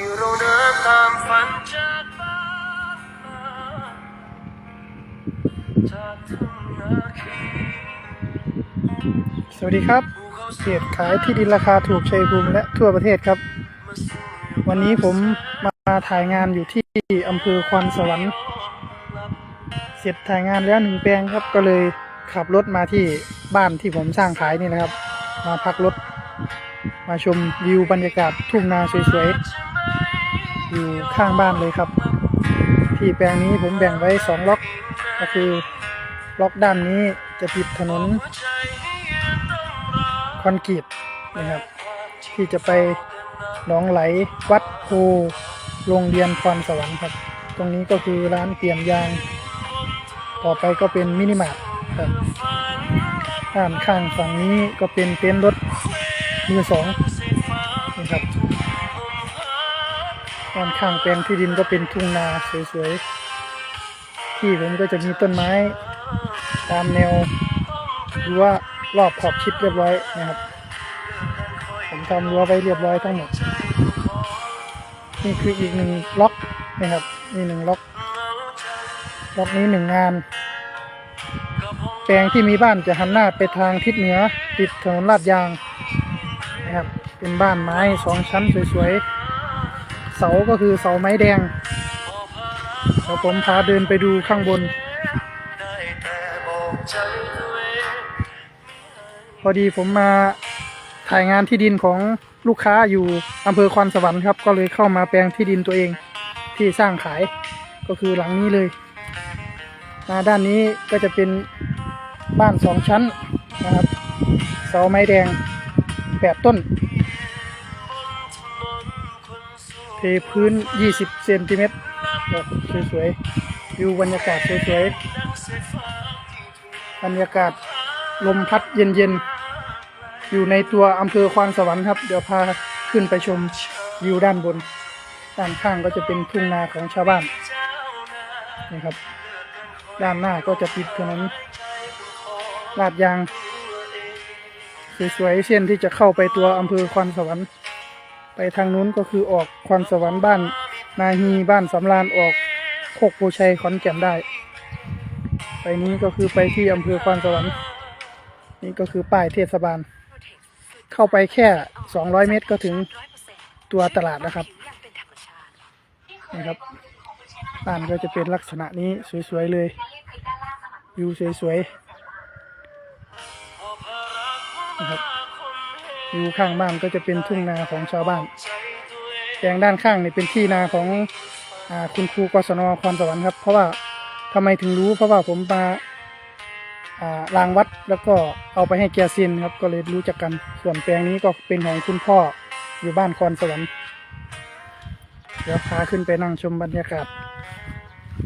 ที่เราเดินตามฝันจากบ้านมาจากทุ่งนาคีสวัสดีครับเพจขายที่ดินราคาถูกชัยภูมิและทั่วประเทศครับ วันนี้ผมมาถ่ายงานอยู่ที่อำเภอคอนสวรรค์ เสร็จถ่ายงานแล้วหนึ่งแปลงครับ ก็เลยขับรถมาที่บ้านที่ผมสร้างขายนี่นะครับ มาพักรถมาชมวิวบรรยากาศทุ่งนาสวยๆ อยู่ข้างบ้านเลยครับ ที่แปลงนี้ผมแบ่งไว้สองล็อกก็คือล็อกด้านนี้จะติดถนนคอนกรีตนะครับ ที่จะไปหนองไหลวัดโพโรงเรียนคอนสวรรค์ครับ ตรงนี้ก็คือร้านเปลี่ยนยาง ต่อไปก็เป็นมินิมาร์ทครับด้านข้างฝั่งนี้ก็เป็นเต็นท์รถมือสองนะครับ ด้านข้างแปลงที่ดินก็เป็นทุ่งนาสวยๆ ที่ผมก็จะมีต้นไม้ ตามแนวรั้วรอบขอบชิดเรียบร้อยนะครับ ผมทำรั้วไว้เรียบร้อยทั้งหมด นี่คืออีกหนึ่งล็อกนะครับนี่หนึ่งล็อก ล็อกนี้หนึ่งงาน แปลงที่มีบ้านจะหันหน้าไปทางทิศเหนือ ติดถนนลาดยางนะครับ เป็นบ้านไม้สองชั้นสวยๆ เสาก็คือเสาไม้แดงเดี๋ยวผมพาเดินไปดูข้างบน พอดีผมมาถ่ายงานที่ดินของลูกค้าอยู่อำเภอคอนสวรรค์ครับ ก็เลยเข้ามาแปลงที่ดินตัวเองที่สร้างขายก็คือหลังนี้เลยมาด้านนี้ก็จะเป็นบ้านสองชั้นนะครับเสาไม้แดงแปดต้น เทพื้น 20 เซนติเมตรแบบสวยๆวิวบรรยากาศสวยๆบรรยากาศลมพัดเย็นๆ อยู่ในตัวอำเภอควานสวรรค์ครับ เดี๋ยวพาขึ้นไปชมวิวด้านบน ด้านข้างก็จะเป็นทุ่งนาของชาวบ้านนี่ครับ ด้านหน้าก็จะติดถนนลาดยางสวยๆเส้นที่จะเข้าไปตัวอำเภอควานสวรรค์ ไปทางนู้นก็คือออกควนสวรรค์บ้าน นาฮีบ้านสำราญออกโคกโพชัยขอนแก่นได้ ไปนี้ก็คือไปที่อำเภอควนสวรรค์นี่ก็คือป้ายเทศบาล เข้าไปแค่ 200 เมตรก็ถึงตัวตลาดนะครับนะครับบ้านก็จะเป็นลักษณะนี้สวยๆเลยวิวสวยๆนะครับ วิวข้างบ้านก็จะเป็นทุ่งนาของชาวบ้านแปลงด้านข้างนี่เป็นที่นาของอคุณครูกศนครสวรรค์ครับ เพราะว่าทำไมถึงรู้เพราะว่าผมมาอ่างวัดแล้วก็เอาไปให้แกซีนครับก็เลยรู้จักกันส่วนแปลงนี้ก็เป็นของคุณพ่ออยู่บ้านคอนสวรรค์เดี๋ยวพาขึ้นไปนั่งชมบรรยากาศ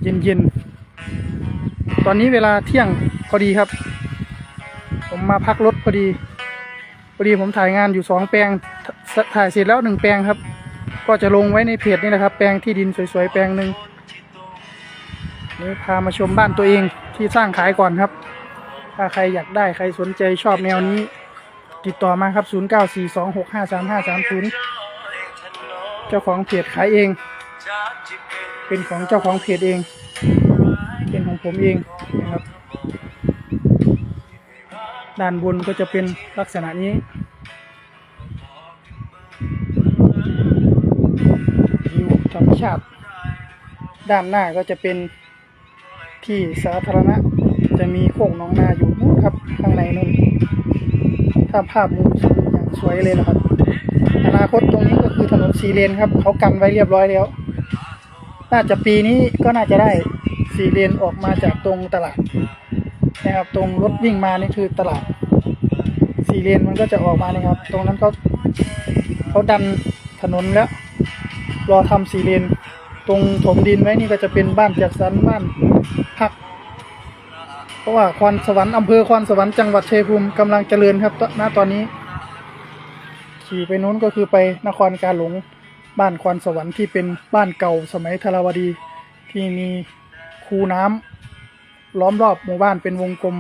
เย็นๆ ตอนนี้เวลาเที่ยงพอดีครับ ผมมาพักรถพอดี พอดีผมถ่ายงานอยู่สองแปลงถ่ายเสร็จแล้วหนึ่งแปลงครับ ก็จะลงไว้ในเพจนี่แหละครับ แปลงที่ดินสวยๆแปลงหนึ่งนี่พามาชมบ้านตัวเองที่สร้างขายก่อนครับ ถ้าใครอยากได้ใครสนใจชอบแนวนี้ ติดต่อมาครับ 0942653530 เจ้าของเพจขายเอง เป็นของเจ้าของเพจเอง เป็นของผมเองนะครับ ด้านบนก็จะเป็นลักษณะนี้วิวธรรมชาติ ด้านหน้าก็จะเป็นที่สาธารณะ จะมีโค้งน้องนาอยู่นู่นครับข้างในนู่นถ้าภาพมุมสูงอย่างสวยเลยนะครับ อนาคตตรงนี้ก็คือถนนสีเลนครับ เขากันไว้เรียบร้อยแล้ว น่าจะปีนี้ก็น่าจะได้สีเลนออกมาจากตรงตลาด นะครับ ตรงรถวิ่งมานี่คือตลาดสี่เลนมันก็จะออกมานะครับ ตรงนั้นเขาเขาดันถนนแล้ว รอทำสี่เลน ตรงถมดินไว้นี่ก็จะเป็นบ้านจัดสรรบ้านพัก เพราะว่าคอนสวรรค์อำเภอคอนสวรรค์จังหวัดชัยภูมิกำลังเจริญครับตณตอนนี้ ขี่ไปนู้นก็คือไปนครกาหลงบ้านคอนสวรรค์ที่เป็นบ้านเก่าสมัยธรวดีที่มีคูน้ำ ล้อมรอบหมู่บ้านเป็นวงกลม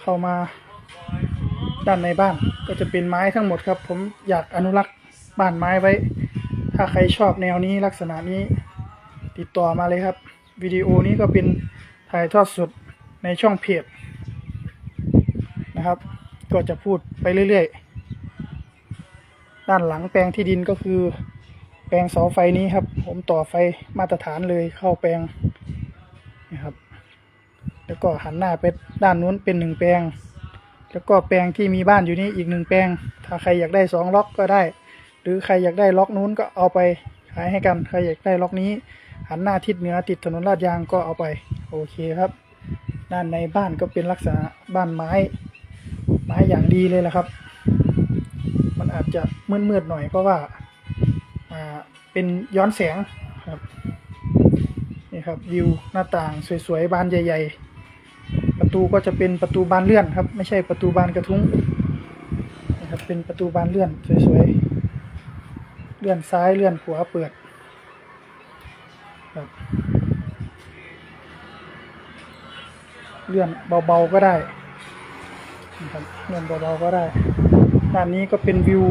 เข้ามาด้านในบ้านก็จะเป็นไม้ทั้งหมดครับ ผมอยากอนุรักษ์บ้านไม้ไว้ ถ้าใครชอบแนวนี้ลักษณะนี้ติดต่อมาเลยครับ วิดีโอนี้ก็เป็นถ่ายทอดสดในช่องเพจนะครับ ก็จะพูดไปเรื่อย ๆ ด้านหลังแปลงที่ดินก็คือ ปลงเสาไฟนี้ครับ ผมต่อไฟมาตรฐานเลยเข้าแปลงนะครับ แล้วก็หันหน้าไปด้านนู้นเป็นหนึ่งแปลง แล้วก็แปลงที่มีบ้านอยู่นี้อีกหนึ่งแปลง ถ้าใครอยากได้สองล็อกก็ได้ หรือใครอยากได้ล็อกนู้นก็เอาไปขายให้กันใครอยากได้ล็อกนี้ หันหน้าทิศเหนือติดถนนลาดยางก็เอาไปโอเคครับ ด้านในบ้านก็เป็นลักษณะบ้านไม้ไม้อย่างดีเลยแหละครับ มันอาจจะมืดๆหน่อยเพราะว่าอ่า เป็นย้อนแสงครับนี่ครับวิวหน้าต่างสวยๆบานใหญ่ ๆ ประตูก็จะเป็นประตูบานเลื่อนครับ ไม่ใช่ประตูบานกระทุ้งนะครับเป็นประตูบานเลื่อนสวยๆเลื่อนซ้ายเลื่อนขวาเปิดครับเลื่อนเบาๆก็ได้นะครับเลื่อนเบาๆก็ได้ด้านนี้ก็เป็นวิว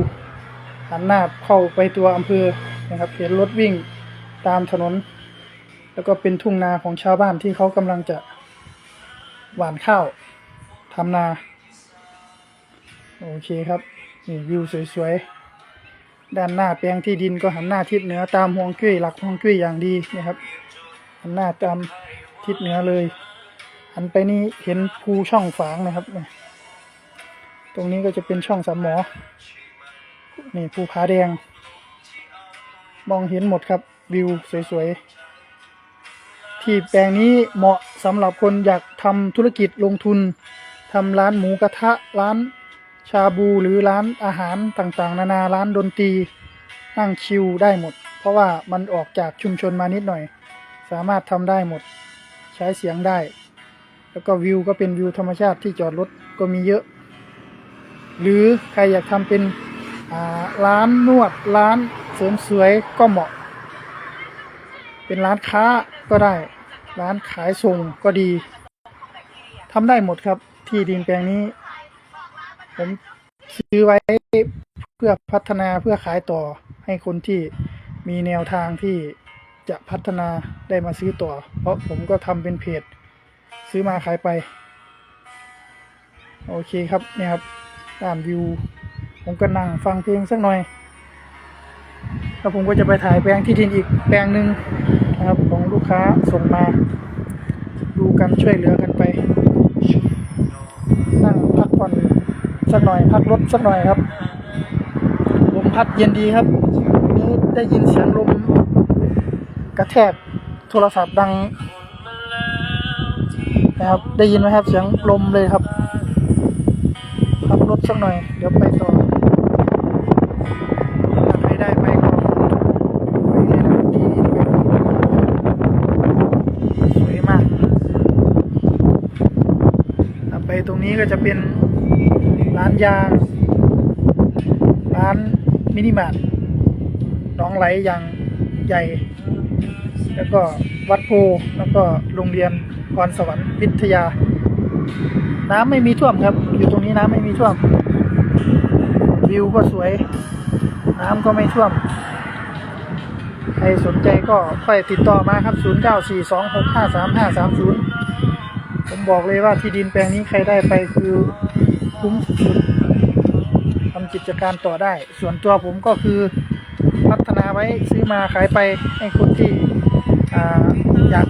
หันหน้าเข้าไปตัวอำเภอนะครับเห็นรถวิ่งตามถนน แล้วก็เป็นทุ่งนาของชาวบ้านที่เขากำลังจะหว่านข้าวทำนา โอเคครับนี่วิวสวยๆ ด้านหน้าแปลงที่ดินก็หันหน้าทิศเหนือตามฮวงจุ้ยหลักฮวงจุ้ยอย่างดีนะครับ หันหน้าตามทิศเหนือเลยหันไปนี่เห็นภูช่องฝางนะครับ ตรงนี้ก็จะเป็นช่องสามหมอ นี่ภูผาแดง มองเห็นหมดครับวิวสวยๆ ที่แปลงนี้เหมาะสำหรับคนอยากทำธุรกิจลงทุนทำร้านหมูกระทะร้านชาบูหรือร้านอาหารต่างๆ นานาร้านดนตรีนั่งชิลได้หมด เพราะว่ามันออกจากชุมชนมานิดหน่อย สามารถทำได้หมด ใช้เสียงได้ แล้วก็วิวก็เป็นวิวธรรมชาติที่จอดรถก็มีเยอะ หรือใครอยากทำเป็น ร้านนวดร้านเสริมสวยก็เหมาะ เป็นร้านค้าก็ได้ ร้านขายส่งก็ดีทำได้หมดครับ ที่ดินแปลงนี้ ผมซื้อไว้เพื่อพัฒนาเพื่อขายต่อให้คนที่มีแนวทางที่จะพัฒนาได้มาซื้อต่อ เพราะผมก็ทำเป็นเพจ ซื้อมาขายไป โอเคครับเนี่ยครับด้านวิว ผมก็นั่งฟังเพลงสักหน่อย แล้วผมก็จะไปถ่ายแปลงที่ดินอีกแปลงหนึ่งนะครับของลูกค้าส่งมา ดูกันช่วยเหลือกันไป นั่งพักผ่อนสักหน่อยพักรถสักหน่อยครับลมพัดเย็นดีครับนี่ได้ยินเสียงลมกระแทกโทรศัพท์ดังนะครับได้ยินไหมครับเสียงลมเลยครับพักรถสักหน่อย เดี๋ยวไปต่อ ตรงนี้ก็จะเป็นร้านยาง ร้านมินิมาร์ทน้องไหลอย่างใหญ่ แล้วก็วัดโพแล้วก็โรงเรียนพรสวรรค์วิทยา น้ำไม่มีท่วมครับ อยู่ตรงนี้น้ำไม่มีท่วม วิวก็สวย น้ำก็ไม่ท่วม ใครสนใจก็ค่อยติดต่อมาครับ 0942653530 บอกเลยว่าที่ดินแปลงนี้ใครได้ไปคือคุ้มสุดทำกิจการต่อได้ ส่วนตัวผมก็คือพัฒนาไว้ซื้อมาขายไปให้คนที่ออยาก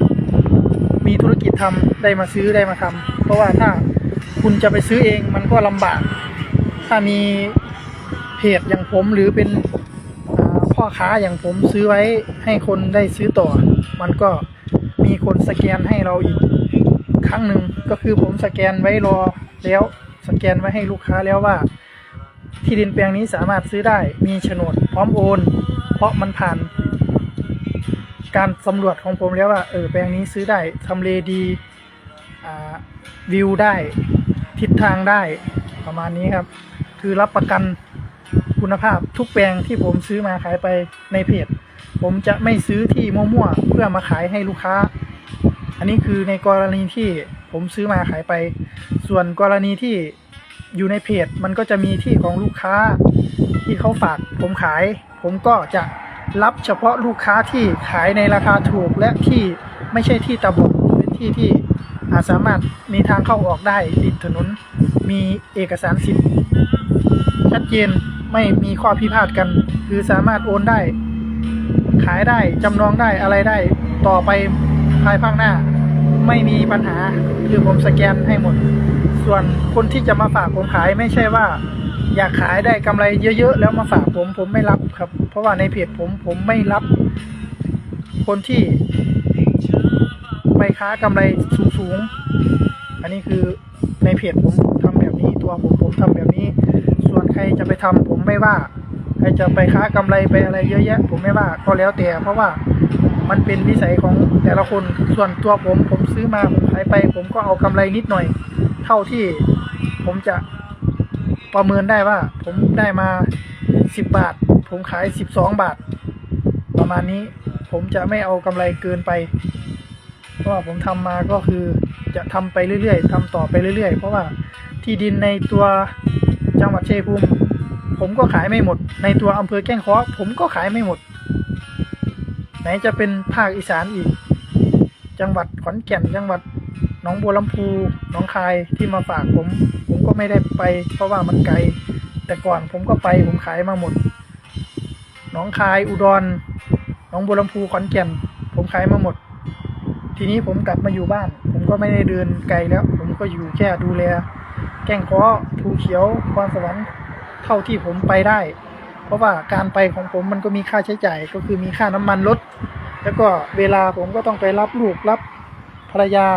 มีธุรกิจทำได้มาซื้อได้มาทำเพราะว่าถ้าคุณจะไปซื้อเองมันก็ลำบาก ถ้ามีเพจอย่างผมหรือเป็นพ่อค้าอย่างผมซื้อไว้ให้คนได้ซื้อต่อ มันก็มีคนสแกนให้เราอีก ครั้งหนึ่งก็คือผมสแกนไว้รอแล้วสแกนไว้ให้ลูกค้าแล้วว่า ที่ดินแปลงนี้สามารถซื้อได้มีโฉนดพร้อมโอน เพราะมันผ่าน การสำรวจของผมแล้วว่าเออแปลงนี้ซื้อได้ทำเลดีวิวได้ทิศทางได้ประมาณนี้ครับ คือรับประกันคุณภาพทุกแปลงที่ผมซื้อมาขายไปในเพจ ผมจะไม่ซื้อที่มั่วๆเพื่อมาขายให้ลูกค้า อันนี้คือในกรณีที่ผมซื้อมาขายไป ส่วนกรณีที่อยู่ในเพจมันก็จะมีที่ของลูกค้าที่เขาฝากผมขาย ผมก็จะรับเฉพาะลูกค้าที่ขายในราคาถูกและที่ไม่ใช่ที่ตาบอดเป็นที่ที่อาจสามารถมีทางเข้าออกได้ติดถนนมีเอกสารสิทธิ์ชัดเจนไม่มีข้อพิพาทกัน คือสามารถโอนได้ ขายได้จำนองได้อะไรได้ ต่อไปภายภาคหน้า ไม่มีปัญหาคือผมสแกนให้หมด ส่วนคนที่จะมาฝากผมขายไม่ใช่ว่า อยากขายได้กำไรเยอะๆ แล้วมาฝากผมผมไม่รับครับ เพราะว่าในเพจผมผมไม่รับ คนที่ไปค้ากำไรสูงๆ อันนี้คือในเพจผมทำแบบนี้ตัวผมผมทำแบบนี้ ส่วนใครจะไปทำผมไม่ว่า ใครจะไปค้ากำไรไปอะไรเยอะแยะ ผมไม่ว่าก็แล้วแต่เพราะว่า มันเป็นวิสัยของแต่ละคนส่วนตัวผมผมซื้อมาผมขายไป ผมก็เอากำไรนิดหน่อย เท่าที่ผมจะประเมินได้ว่า ผมได้มาสิบบาท ผมขายสิบสองบาท ประมาณนี้ผมจะไม่เอากำไรเกินไปเพราะว่าผมทำมาก็คือจะทำไปเรื่อยๆทำต่อไปเรื่อยๆ เพราะว่าที่ดินในตัวจังหวัดเชัยงภูมิผมก็ขายไม่หมด ในตัวอำเภอแก้งเคอผมก็ขายไม่หมด ไหนจะเป็นภาคอีสานอีก จังหวัดขอนแก่นจังหวัดหนองบัวลำพูหนองคายที่มาฝากผม ผมก็ไม่ได้ไป เพราะว่ามันไกล แต่ก่อนผมก็ไปผมขายมาหมดหนองคายอุดรหนองบัวลำพูขอนแก่น ผมขายมาหมด ทีนี้ผมกลับมาอยู่บ้าน ผมก็ไม่ได้เดินไกลแล้ว ผมก็อยู่แค่ดูแล แก้งคอภูเขียวพรสวรรค์เท่าที่ผมไปได้ ราะว่าการไปของผมมันก็มีค่าใช้จ่ายก็คือมีค่าน้ำมันรถ แล้วก็เวลาผมก็ต้องไปรับลูกรับภรรยา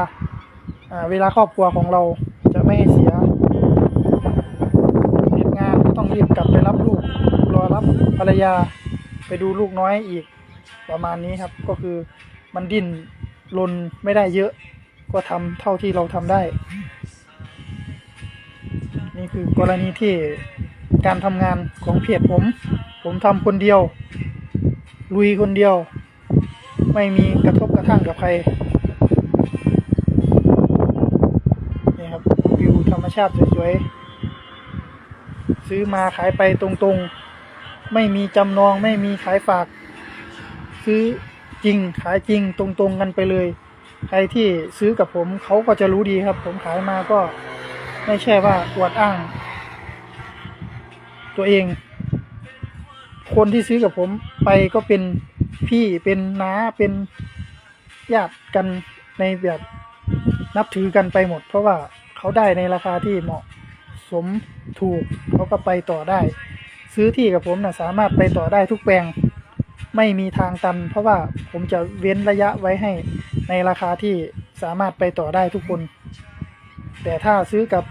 เวลาครอบครัวของเราจะไม่ให้เสียเหตุงานก็ต้องรีบกลับไปรับลูกรอรับภรรยาไปดูลูกน้อยอีกประมาณนี้ครับ ก็คือมันดิ้นรนไม่ได้เยอะ ก็ทำเท่าที่เราทำได้ นี่คือกรณีที่ การทำงานของเพจผม ผมทำคนเดียว ลุยคนเดียว ไม่มีกระทบกระทั่งกับใครนี่ครับวิวธรรมชาติสวยๆซื้อมาขายไปตรงๆ ไม่มีจำนองไม่มีขายฝาก ซื้อจริงขายจริงตรงๆกันไปเลย ใครที่ซื้อกับผมเขาก็จะรู้ดีครับ ผมขายมาก็ไม่ใช่ว่าอวดอ้าง ตัวเอง คนที่ซื้อกับผมไปก็เป็นพี่เป็นน้าเป็นญาติกันในแบบนับถือกันไปหมด เพราะว่าเขาได้ในราคาที่เหมาะสมถูกเขาก็ไปต่อได้ ซื้อที่กับผมนะสามารถไปต่อได้ทุกแปลงไม่มีทางตัน เพราะว่าผมจะเว้นระยะไว้ให้ในราคาที่สามารถไปต่อได้ทุกคน แต่ถ้าซื้อกับ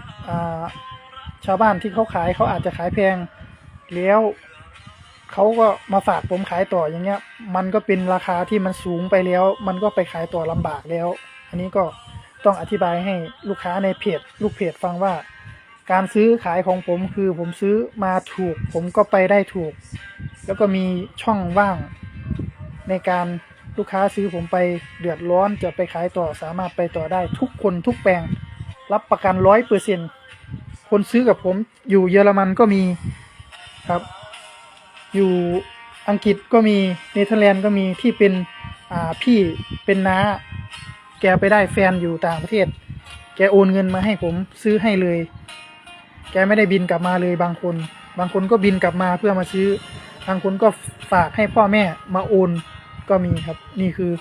ชาวบ้านที่เขาขายเขาอาจจะขายแพงแล้วเขาก็มาฝากผมขายต่ออย่างเงี้ย มันก็เป็นราคาที่มันสูงไปแล้ว มันก็ไปขายต่อลำบากแล้ว อันนี้ก็ต้องอธิบายให้ลูกค้าในเพจลูกเพจฟังว่า การซื้อขายของผมคือผมซื้อมาถูก ผมก็ไปได้ถูก แล้วก็มีช่องว่าง ในการลูกค้าซื้อผมไปเดือดร้อนจะไปขายต่อสามารถไปต่อได้ทุกคนทุกแปลง รับประกันร้อยเปอร์เซ็น คนซื้อกับผม อยู่เยอรมันก็มีครับ อยู่อังกฤษก็มีเนเธอร์แลนด์ก็มีที่เป็นอ่าพี่เป็นน้า แกไปได้แฟนอยู่ต่างประเทศ แกโอนเงินมาให้ผมซื้อให้เลย แกไม่ได้บินกลับมาเลยบางคน บางคนก็บินกลับมาเพื่อมาซื้อ บางคนก็ฝากให้พ่อแม่มาโอนก็มีครับ นี่คือ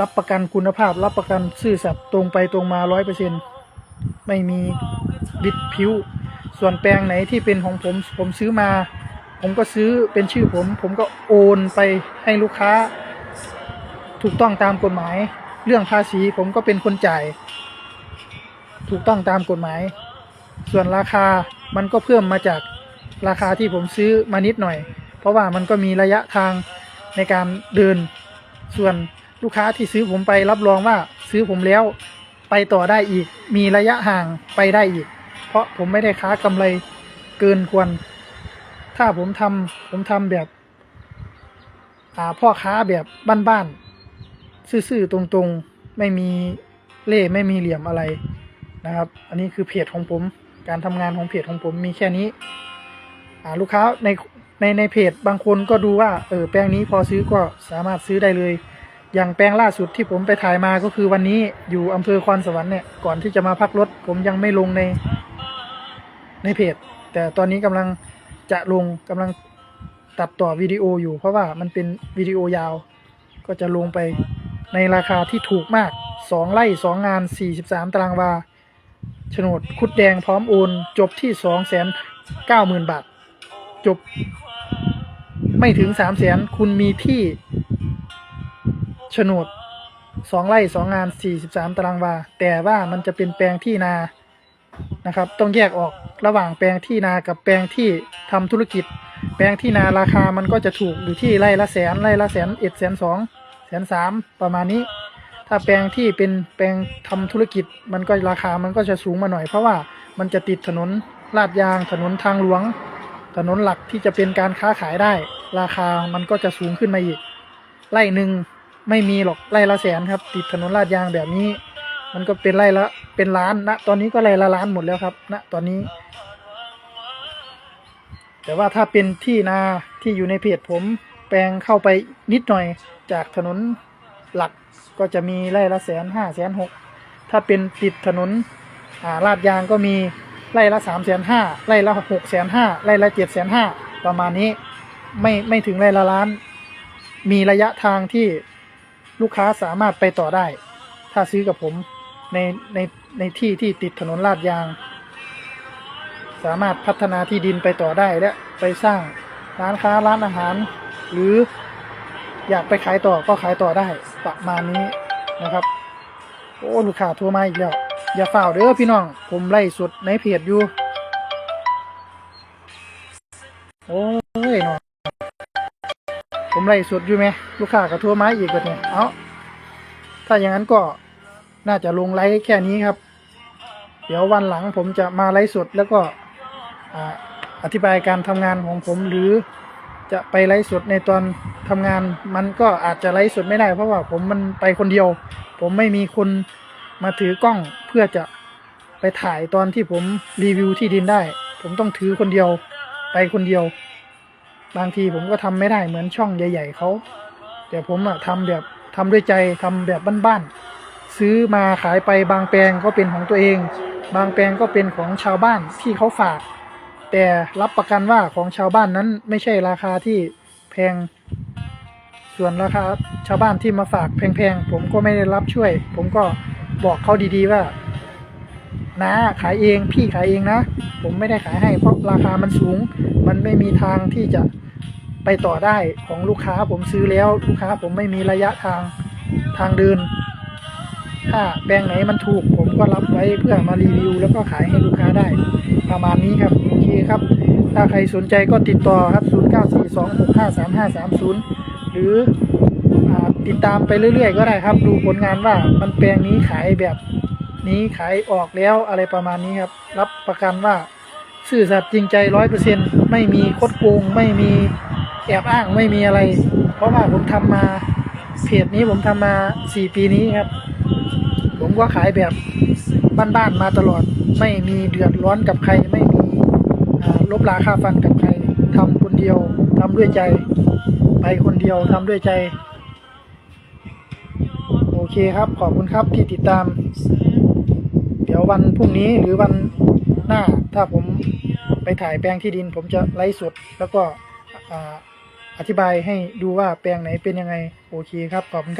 รับประกันคุณภาพ รับประกันซื่อสัตย์ตรงไปตรงมาร้อยเปอร์เซ็นต์ ไม่มีบิดผิว ส่วนแปลงไหนที่เป็นของผม ผมซื้อมา ผมก็ซื้อเป็นชื่อผม ผมก็โอนไปให้ลูกค้า ถูกต้องตามกฎหมาย เรื่องภาษีผมก็เป็นคนจ่าย ถูกต้องตามกฎหมาย ส่วนราคามันก็เพิ่มมาจากราคาที่ผมซื้อมานิดหน่อย เพราะว่ามันก็มีระยะทางในการเดิน ส่วนลูกค้าที่ซื้อผมไปรับรองว่าซื้อผมแล้ว ไปต่อได้อีก มีระยะห่างไปได้อีก เพราะผมไม่ได้ค้ากำไรเกินควร ถ้าผมทำผมทำแบบอ่าพ่อค้าแบบบ้านๆซื่อๆตรงๆไม่มีเล่ไม่มีเหลี่ยมอะไรนะครับ อันนี้คือเพจของผม การทำงานของเพจของผมมีแค่นี้อ่าลูกค้าในในในเพจบางคนก็ดูว่าเออแปลงนี้พอซื้อก็สามารถซื้อได้เลย อย่างแปลงล่าสุดที่ผมไปถ่ายมาก็คือวันนี้อยู่อำเภอคอนสวรรค์เนี่ยก่อนที่จะมาพักรถ ผมยังไม่ลงในในเพจ แต่ตอนนี้กำลังจะลงกำลังตัดต่อวิดีโออยู่ เพราะว่ามันเป็นวิดีโอยาว ก็จะลงไปในราคาที่ถูกมากสองไร่สองงานสี่สิบสามตารางวาโฉนดคุดแดงพร้อมโอนจบที่สองแสนเก้าหมื่นบาท จบ ไม่ถึงสามแสนคุณมีที่ ฉนดสองไร่สองงานสี่สิบสามตารางวา แต่ว่ามันจะเป็นแปลงที่นานะครับ ต้องแยกออกระหว่างแปลงที่นากับแปลงที่ทำธุรกิจ แปลงที่นาราคามันก็จะถูกอยู่ที่ไร่ละแสนไร่ละแสนเอ็ดแสนสองแสนสามประมาณนี้ ถ้าแปลงที่เป็นแปลงทำธุรกิจ มันก็ราคามันก็จะสูงมาหน่อยเพราะว่ามันจะติดถนนลาดยางถนนทางหลวง ถนนหลักที่จะเป็นการค้าขายได้ ราคามันก็จะสูงขึ้นมาอีกไร่หนึ่ง ไม่มีหรอกไร่ละแสนครับ ติดถนนลาดยางแบบนี้ มันก็เป็นไร่ละเป็นล้านนะ ตอนนี้ก็ไร่ละล้านหมดแล้วครับณตอนนี้ แต่ว่าถ้าเป็นที่นาที่อยู่ในเพจผมแปลงเข้าไปนิดหน่อยจากถนนหลักก็จะมีไร่ละแสนห้าแสนหกถ้าเป็นติดถนนาลาดยางก็มีไร่ละสามแสนห้าไร่ละหกแสนห้าไร่ละเจ็ดแสนห้าประมาณนี้ไม่ไม่ถึงไร่ละล้าน มีระยะทางที่ ลูกค้าสามารถไปต่อได้ ถ้าซื้อกับผมในในในที่ที่ติดถนนลาดยาง สามารถพัฒนาที่ดินไปต่อได้และไปสร้างร้านค้าร้านอาหาร หรืออยากไปขายต่อก็ขายต่อได้ประมาณนี้นะครับ โอ้ลูกค้าโทรมาอีกแล้วอย่าฝ่าเด้อพี่น้อง ผมไล่สุดในเพจอยู่ ไล่สดอยู่ไหมลูกค้าก็โทรมาอีกแบบนี้เอาถ้าอย่างนั้นก็น่าจะลงไลฟ์แค่นี้ครับ เดี๋ยววันหลังผมจะมาไลฟ์สดแล้วก็ออธิบายการทำงานของผมหรือจะไปไลฟ์สดในตอนทำงาน มันก็อาจจะไลฟ์สดไม่ได้ เพราะว่าผมมันไปคนเดียว ผมไม่มีคนมาถือกล้องเพื่อจะไปถ่ายตอนที่ผมรีวิวที่ดินได้ ผมต้องถือคนเดียวไปคนเดียว บางทีผมก็ทำไม่ได้เหมือนช่องใหญ่ ๆเขาแต่ผมอะทำแบบทำด้วยใจทำแบบบ้านๆซื้อมาขายไปบางแปลงก็เป็นของตัวเอง บางแปลงก็เป็นของชาวบ้านที่เขาฝาก แต่รับประกันว่าของชาวบ้านนั้นไม่ใช่ราคาที่แพง ส่วนราคาชาวบ้านที่มาฝากแพงๆผมก็ไม่ได้รับช่วย ผมก็บอกเขาดีๆว่านะขายเองพี่ขายเองนะ ผมไม่ได้ขายให้เพราะราคามันสูง มันไม่มีทางที่จะ ไปต่อได้ของลูกค้าผมซื้อแล้วลูกค้าผมไม่มีระยะทางทางเดิน ถ้าแปลงไหนมันถูกผมก็รับไว้เพื่อมารีวิว แล้วก็ขายให้ลูกค้าได้ ประมาณนี้ครับโอเคครับ ถ้าใครสนใจก็ติดต่อครับ 0942653530 หรืออติดตามไปเรื่อยๆ ก็ได้ครับ ดูผลงานว่ามันแปลงนี้ขายแบบนี้ขายออกแล้วอะไรประมาณนี้ครับ รับประกันว่า ซื่อสัตย์จริงใจร้อยเปอร์เซ็นไม่มีคดโกงไม่มี แอบอ้างไม่มีอะไร เพราะว่าผมทำมาเพจนี้ผมทำมาสี่ปีนี้ครับ ผมก็ขายแบบบ้านๆมาตลอด ไม่มีเดือดร้อนกับใครไม่มีลบลาค่าฟันกับใครทำคนเดียวทำด้วยใจ ไปคนเดียวทำด้วยใจ โอเคครับขอบคุณครับที่ติดตาม เดี๋ยววันพรุ่งนี้หรือวันหน้าถ้าผมไปถ่ายแปลงที่ดิน ผมจะไลฟ์สดแล้วก็อ่า อธิบายให้ดูว่าแปลงไหนเป็นยังไง โอเคครับ ขอบคุณครับ